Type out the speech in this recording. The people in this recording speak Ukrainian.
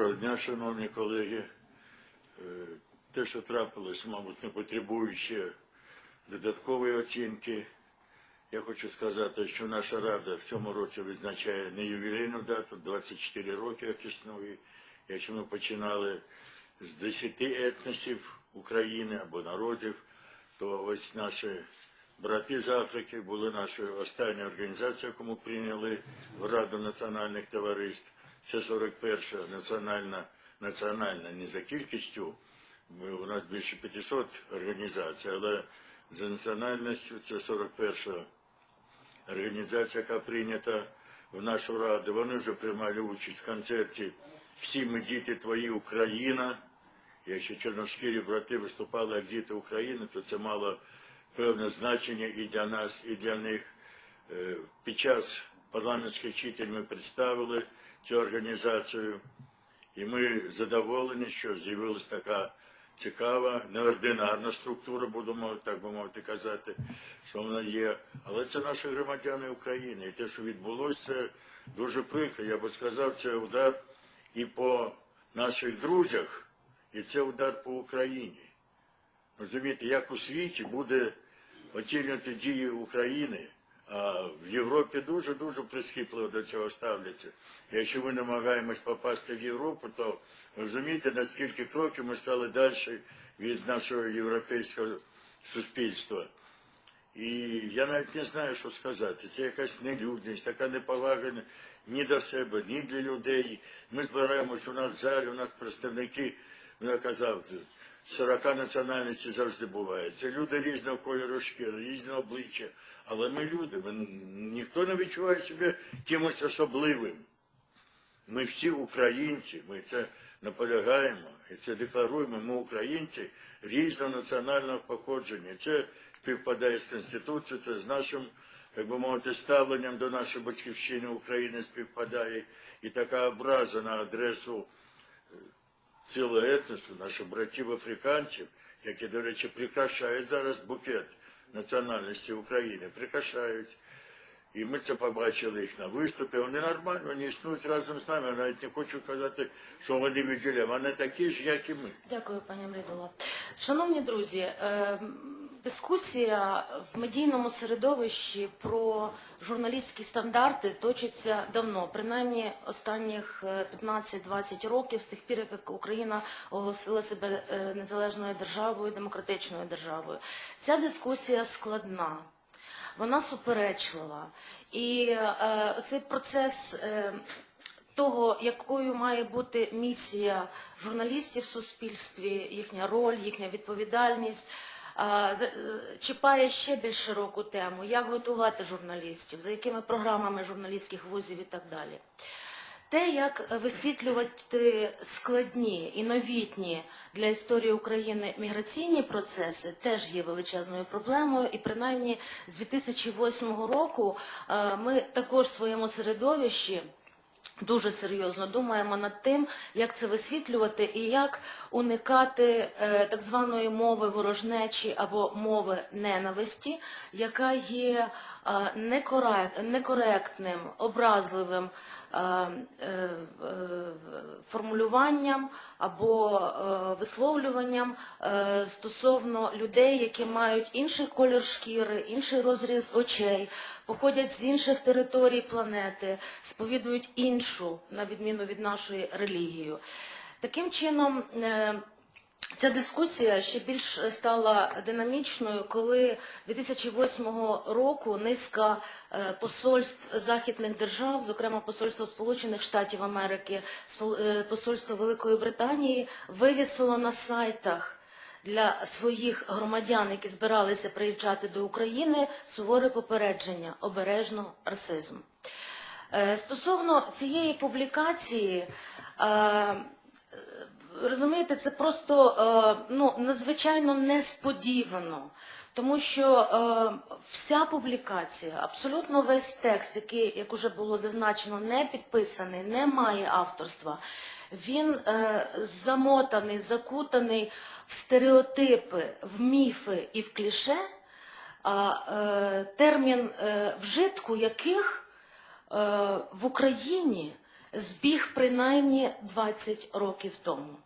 Доброго дня, шановні колеги. Е, Те, що трапилось, мабуть, не потребує ще додаткової оцінки. Я хочу сказати, що наша рада в цьому році відзначає не ювілейну дату, 24 роки як існує. Якщо ми починали з 10 етносів України або народів, то ось наші брати з Африки були нашою останньою організацією, ми прийняли в Раду національних товариств. Це 41-ша національна, національна не за кількістю, ми, у нас більше 500 організацій, але за національністю це 41-ша організація, яка прийнята в нашу раду. Вони вже приймали участь в концерті Всі ми діти твої Україна. Якщо чорношкірі брати виступали як діти України, то це мало певне значення і для нас, і для них. Е, Під час парламентських читань ми представили цю організацію, і ми задоволені, що з'явилася така цікава, неординарна структура, будемо так би мовити казати, що вона є. Але це наші громадяни України. І те, що відбулося, це дуже прикро. Я би сказав, це удар і по наших друзях, і це удар по Україні. Розумієте, як у світі буде оцінювати дії України, а в Європі дуже-дуже прискіпливо до цього ставляться. Якщо ми намагаємось попасти в Європу, то розумієте, на скільки кроків ми стали далі від нашого європейського суспільства. І я навіть не знаю, що сказати. Це якась нелюдність, така неповага ні до себе, ні для людей. Ми збираємось у нас в залі, у нас представники, ну я казав, 40 національностей завжди буває. Це люди різного кольору шкіри, різного обличчя. Але ми люди, ми, ніхто не відчуває себе кимось особливим. Ми всі українці, ми це наполягаємо і це декларуємо. Ми українці різного національного походження. Це співпадає з Конституцією, це з нашим, як би мовити, ставленням до нашої батьківщини України співпадає. І така образа на адресу цілого етносу, наших братів африканців, які, до речі, прикрашають зараз букет національності України, прикрашають. І ми це побачили їх на виступі. Вони нормально, вони існують разом з нами. Я навіть не хочу казати, що вони відділяють. Вони такі ж, як і ми. Дякую, пані Мридула. Шановні друзі, е, дискусія в медійному середовищі про журналістські стандарти точиться давно, принаймні останніх е, 15-20 років, з тих пір, як Україна оголосила себе е, незалежною державою, демократичною державою. Ця дискусія складна. Вона суперечлива. І е, цей процес е, того, якою має бути місія журналістів в суспільстві, їхня роль, їхня відповідальність. Чіпає ще більш широку тему, як готувати журналістів, за якими програмами журналістських вузів і так далі. Те, як висвітлювати складні і новітні для історії України міграційні процеси, теж є величезною проблемою. І принаймні з 2008 року е, ми також в своєму середовищі дуже серйозно думаємо над тим, як це висвітлювати і як уникати е, так званої мови ворожнечі або мови ненависті, яка є е, некорект- некоректним, образливим формулюванням або е, висловлюванням е, стосовно людей, які мають інший колір шкіри, інший розріз очей, походять з інших територій планети, сповідують іншу, на відміну від нашої релігію. Таким чином. Ця дискусія ще більш стала динамічною, коли 2008 року низка е, посольств західних держав, зокрема посольство Сполучених Штатів Америки, е, посольство Великої Британії, вивісило на сайтах для своїх громадян, які збиралися приїжджати до України, суворе попередження обережно расизм. Е, Стосовно цієї публікації. Розумієте, це просто е, ну, надзвичайно несподівано. Тому що е, вся публікація, абсолютно весь текст, який, як уже було зазначено, не підписаний, не має авторства, він е, замотаний, закутаний в стереотипи, в міфи і в кліше, а е, термін е, вжитку яких е, в Україні збіг принаймні 20 років тому.